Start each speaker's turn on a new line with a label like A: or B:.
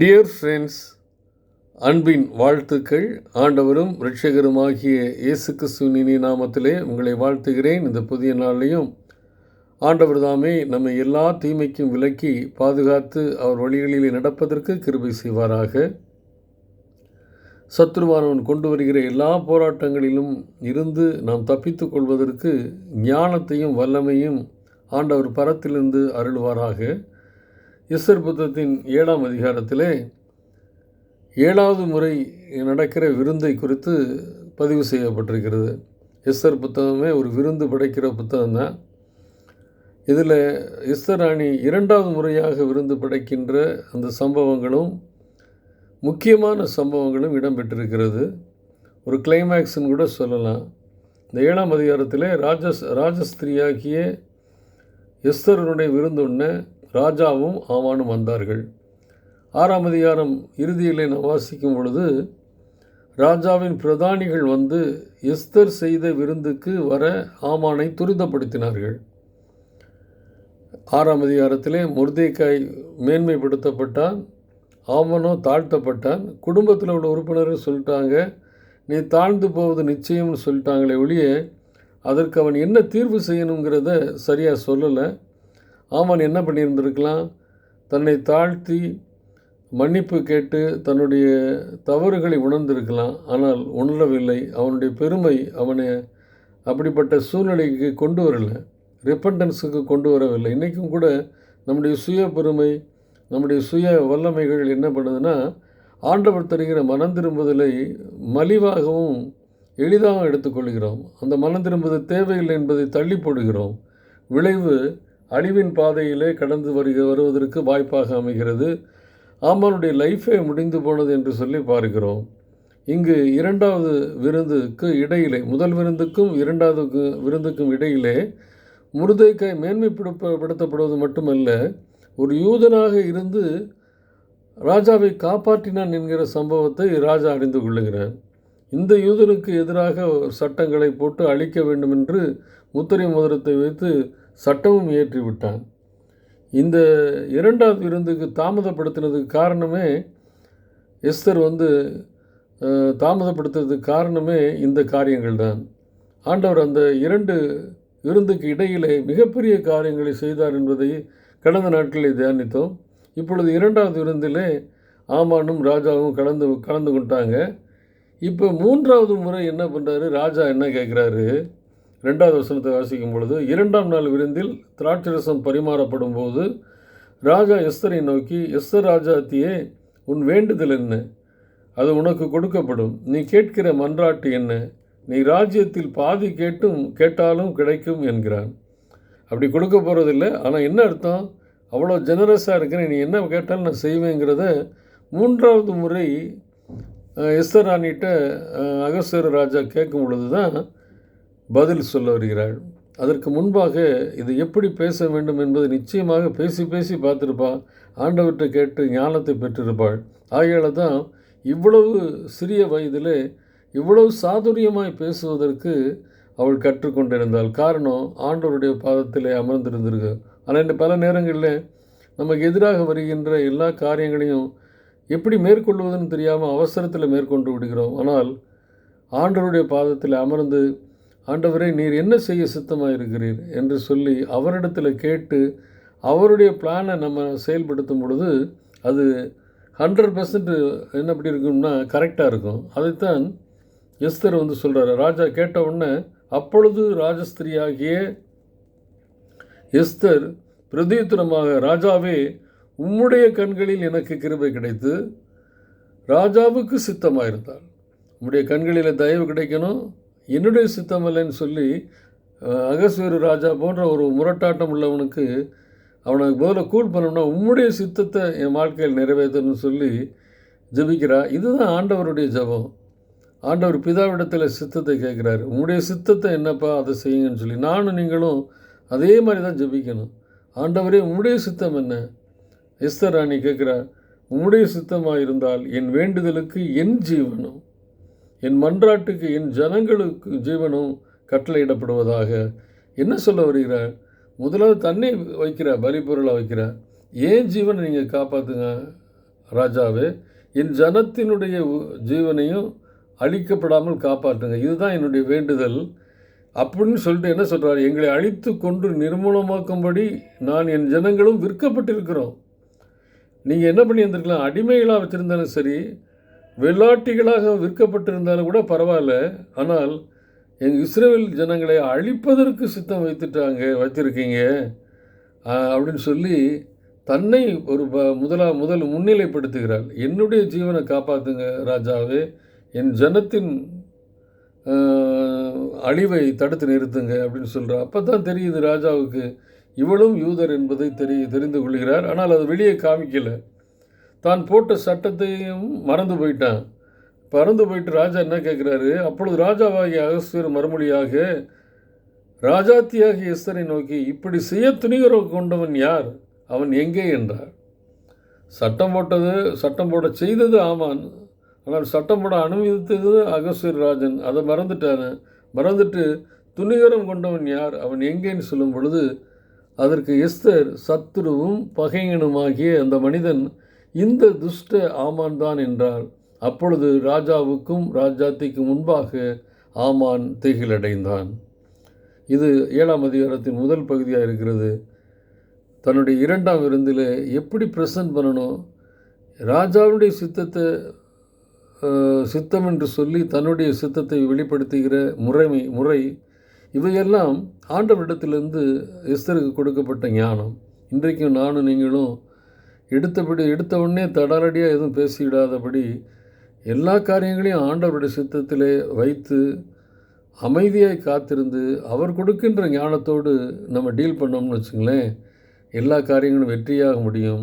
A: Dear friends அன்பின் வாழ்த்துக்கள். ஆண்டவரும் ரட்சகருமாகிய இயேசு கிறிஸ்துவின் நாமத்திலே உங்களை வாழ்த்துகிறேன். இந்த புதிய நாளையும் ஆண்டவர் தாமே நம்மை எல்லா தீமைக்கும் விலக்கி பாதுகாத்து அவர் வழிகளிலே நடப்பதற்கு கிருபை செய்வாராக. சத்ருவானவன் கொண்டு வருகிற எல்லா போராட்டங்களிலும் இருந்து நாம் தப்பித்துக் கொள்வதற்கு ஞானத்தையும் வல்லமையும் ஆண்டவர் பரத்திலிருந்து அருள்வாராக. இஸ்ஸர் புத்தத்தின் ஏழாம் அதிகாரத்திலே ஏழாவது முறை நடக்கிற விருந்தை குறித்து பதிவு செய்யப்பட்டிருக்கிறது. எஸ்தர் புத்தகமே ஒரு விருந்து படைக்கிற புத்தகம் தான். இதில் எஸ்தர் ராணி இரண்டாவது முறையாக விருந்து படைக்கின்ற அந்த சம்பவங்களும் முக்கியமான சம்பவங்களும் இடம்பெற்றிருக்கிறது. ஒரு கிளைமேக்ஸ்னு கூட சொல்லலாம். இந்த ஏழாம் அதிகாரத்தில் ராஜஸ் ராஜஸ்திரியாகிய எஸ்தருடைய விருந்துண்ண ராஜாவும் ஆமானும் வந்தார்கள். ஆறாம் அதிகாரம் இறுதியிலே நாம் வாசிக்கும் பொழுது ராஜாவின் பிரதானிகள் வந்து எஸ்தர் செய்த விருந்துக்கு வர ஆமானை துரிதப்படுத்தினார்கள். ஆறாம் அதிகாரத்திலே முர்தேக்காய் மேன்மைப்படுத்தப்பட்டான் ஆமனோ தாழ்த்தப்பட்டான் குடும்பத்தில் உள்ள உறுப்பினர்கள் சொல்லிட்டாங்க நீ தாழ்ந்து போவது நிச்சயம்னு சொல்லிட்டாங்களே ஒழிய அதற்கு அவன் என்ன தீர்வு செய்யணுங்கிறத சரியாக சொல்லலை. ஆமான் என்ன பண்ணியிருந்திருக்கலாம்? தன்னை தாழ்த்தி மன்னிப்பு கேட்டு தன்னுடைய தவறுகளை உணர்ந்திருக்கலாம். ஆனால் உணரவில்லை. அவனுடைய பெருமை அவனை அப்படிப்பட்ட சூழ்நிலைக்கு கொண்டு வரலை. ரிப்பண்டன்ஸுக்கு கொண்டு வரவில்லை. இன்றைக்கும் கூட நம்முடைய சுய பெருமை நம்முடைய சுய வல்லமைகள் என்ன பண்ணுதுன்னா ஆண்டவர் தருகிற மனம் திரும்புதலை மலிவாகவும் எளிதாக எடுத்துக்கொள்கிறோம். அந்த மனம் திரும்புதல் தேவையில்லை என்பதை தள்ளி போடுகிறோம். விளைவு அழிவின் பாதையிலே கடந்து வருக வருவதற்கு வாய்ப்பாக அமைகிறது. ஆமானுடைய லைஃபே முடிந்து போனது என்று சொல்லி பார்க்கிறோம். இங்கு இரண்டாவது விருந்துக்கு இடையிலே முதல் விருந்துக்கும் இரண்டாவது விருந்துக்கும் இடையிலே முருதைக்காய் மேன்மைப்படுத்தப்படுவது மட்டுமல்ல ஒரு யூதனாக இருந்து ராஜாவை காப்பாற்றினான் என்கிற சம்பவத்தை ராஜா அறிந்து கொள்ளுகிறான் இந்த யூதனுக்கு எதிராக சட்டங்களை போட்டு அழிக்க வேண்டும் என்று முத்திரை மோதிரத்தை வைத்து சட்டமும் இயற்றிவிட்டான் இந்த இரண்டாவது விருந்துக்கு தாமதப்படுத்தினதுக்கு காரணமே எஸ்தர் வந்து தாமதப்படுத்துறதுக்கு காரணமே இந்த காரியங்கள் தான் ஆண்டவர் அந்த இரண்டு விருந்துக்கு இடையிலே மிகப்பெரிய காரியங்களை செய்தார் என்பதை கடந்த நாட்களில் தியானித்தோம். இப்பொழுது இரண்டாவது விருந்திலே ஆமானும் ராஜாவும் கலந்து கலந்து கொண்டாங்க. இப்போ மூன்றாவது முறை என்ன பண்ணுறாரு ராஜா என்ன கேட்குறாரு? ரெண்டாவது வசனத்தை வாசிக்கும் பொழுது இரண்டாம் நாள் விருந்தில் திராட்சரசம் பரிமாறப்படும் போது ராஜா எஸ்தரை நோக்கி எஸ்தர் ராஜாத்தியே உன் வேண்டுதல் என்ன? அது உனக்கு கொடுக்கப்படும். நீ கேட்கிற மன்றாட்டு என்ன? நீ ராஜ்யத்தில் பாதி கேட்டும் கேட்டாலும் கிடைக்கும் என்கிறான். அப்படி கொடுக்க போகிறதில்ல ஆனால் என்ன அர்த்தம்? அவ்வளோ ஜெனரஸாக இருக்கிறேன் நீ என்ன கேட்டாலும் நான் செய்வேங்கிறத மூன்றாவது முறை எஸ்தர் ராணிகிட்ட அகஸ்வர ராஜா கேட்கும் பொழுது தான் பதில் சொல்ல வருகிறாள். அதற்கு முன்பாக இது எப்படி பேச வேண்டும் என்பது நிச்சயமாக பேசி பேசி பார்த்துருப்பாள் ஆண்டவற்றை கேட்டு ஞானத்தை பெற்றிருப்பாள். ஆகையால் தான் இவ்வளவு சிறிய வயதிலே இவ்வளவு சாதுரியமாய் பேசுவதற்கு அவள் கற்றுக்கொண்டிருந்தாள். காரணம் ஆண்டவருடைய பாதத்திலே அமர்ந்திருந்திருக்கு. ஆனால் இந்த பல நேரங்களில் நமக்கு எதிராக வருகின்ற எல்லா காரியங்களையும் எப்படி மேற்கொள்வதுன்னு தெரியாமல் அவசரத்தில் மேற்கொண்டு விடுகிறோம். ஆனால் ஆண்டவருடைய பாதத்தில் அமர்ந்து ஆண்டவரே நீர் என்ன செய்ய சித்தமாக இருக்கிறீர் என்று சொல்லி அவரிடத்தில் கேட்டு அவருடைய பிளானை நம்ம செயல்படுத்தும் பொழுது அது ஹண்ட்ரட் பர்சன்ட் என்ன எப்படி இருக்கும்னா கரெக்டாக இருக்கும். அதைத்தான் எஸ்தர் வந்து சொல்கிறார் ராஜா கேட்ட உடனே அப்பொழுது ராஜஸ்திரியாகிய எஸ்தர் பிரதியுத்தரமாக ராஜாவே உம்முடைய கண்களில் எனக்கு கிருபை கிடைத்து ராஜாவுக்கு சித்தமாக இருந்தார் உம்முடைய கண்களில் தயவு கிடைக்கணும் என்னுடைய சித்தம் இல்லைன்னு சொல்லி அகஸ்வேரு ராஜா போன்ற ஒரு முரட்டாட்டம் உள்ளவனுக்கு அவனுக்கு முதல்ல கூல் பண்ணோம்னா உம்முடைய சித்தத்தை என் வாழ்க்கையில் நிறைவேற்றணும்னு சொல்லி ஜபிக்கிறா. இதுதான் ஆண்டவருடைய ஜபம். ஆண்டவர் பிதாவிடத்தில் சித்தத்தை கேட்குறாரு. உங்களுடைய சித்தத்தை என்னப்பா அதை செய்யுங்கன்னு சொல்லி நானும் நீங்களும் அதே மாதிரி தான் ஜபிக்கணும். ஆண்டவரே உம்முடைய சித்தம் என்ன? எஸ்தர் ராணி கேட்குறா உம்முடைய சித்தமாக இருந்தால் என் வேண்டுதலுக்கு என் ஜீவனும். என் மன்றாட்டுக்கு என் ஜனங்களுக்கு ஜீவனும் கட்டளையிடப்படுவதாக என்ன சொல்ல வருகிறார்? முதலாவது தன்னை வைக்கிற பலிபொருளாக வைக்கிற ஏன் ஜீவனை நீங்கள் காப்பாற்றுங்க ராஜாவே? என் ஜனத்தினுடைய உ- ஜீவனையும் அழிக்கப்படாமல் காப்பாற்றுங்க. இதுதான் என்னுடைய வேண்டுதல். அப்படின்னு சொல்லிட்டு என்ன சொல்கிறார் எங்களை அழித்து கொண்டு நிர்மூலமாக்கும்படி நான் என் ஜனங்களும் விற்கப்பட்டிருக்கிறோம். நீங்கள் என்ன பண்ணி இருந்திருக்கலாம் அடிமைகளாக வச்சுருந்தாலும் சரி வெள்ளாட்டிகளாக விற்கப்பட்டிருந்தாலும் கூட பரவாயில்ல. ஆனால் எங்கள் இஸ்ரேல் ஜனங்களை அழிப்பதற்கு சித்தம் வைத்துட்டாங்க வைத்திருக்கீங்க. அப்படின்னு சொல்லி தன்னை ஒரு ப முதலா முதல் முன்னிலைப்படுத்துகிறாள் என்னுடைய ஜீவனை காப்பாற்றுங்க ராஜாவே. என் ஜனத்தின் அழிவை தடுத்து நிறுத்துங்க அப்படின்னு சொல்கிறார் அப்போ தான் தெரியுது ராஜாவுக்கு இவளும் யூதர் என்பதை தெரி தெரிந்து கொள்கிறார். ஆனால் அது வெளியே காமிக்கலை. தான் போட்ட சட்டத்தையும் மறந்து போயிட்டான். பறந்து போயிட்டு ராஜா என்ன கேட்குறாரு அப்பொழுது ராஜாவாகிய அகஸ்தியர் மறுமொழியாக ராஜாத்தியாகிய எஸ்தரை நோக்கி இப்படி செய்ய துணிகரம் கொண்டவன் யார்? அவன் எங்கே? என்றார். சட்டம் போட்டது சட்டம் போட செய்தது ஆமான். ஆனால் சட்டம் போட அனுமதித்தது அகஸ்தியர் ராஜன். அதை மறந்துட்டான. மறந்துட்டு துணிகரம் கொண்டவன் யார்? அவன் எங்கேன்னு சொல்லும் பொழுது அதற்கு எஸ்தர் சத்துருவும் பகையனுமாகிய அந்த மனிதன் இந்த துஷ்ட ஆமான் தான் என்றார். அப்பொழுது ராஜாவுக்கும் ராஜாத்திக்கு முன்பாக ஆமான் திகிலடைந்தான். இது ஏழாம் அதிகாரத்தின் முதல் பகுதியாக இருக்கிறது. தன்னுடைய இரண்டாம் விருந்தில் எப்படி ப்ரெசன்ட் பண்ணணும்? ராஜாவுடைய சித்தத்தை சித்தம் என்று சொல்லி தன்னுடைய சித்தத்தை வெளிப்படுத்துகிற முறைமை முறை இவையெல்லாம் ஆண்டவரிடத்திலிருந்து எஸ்தருக்கு கொடுக்கப்பட்ட ஞானம். இன்றைக்கும் நானும் நீங்களும் எடுத்தபடி எடுத்த உடனே தடாலடியாக எதுவும் பேசிவிடாதபடி எல்லா காரியங்களையும் ஆண்டவருடைய சித்தத்திலே வைத்து அமைதியாய் காத்திருந்து அவர் கொடுக்கின்ற ஞானத்தோடு நம்ம டீல் பண்ணோம்னு வச்சுங்களேன் எல்லா காரியங்களும் வெற்றியாக முடியும்.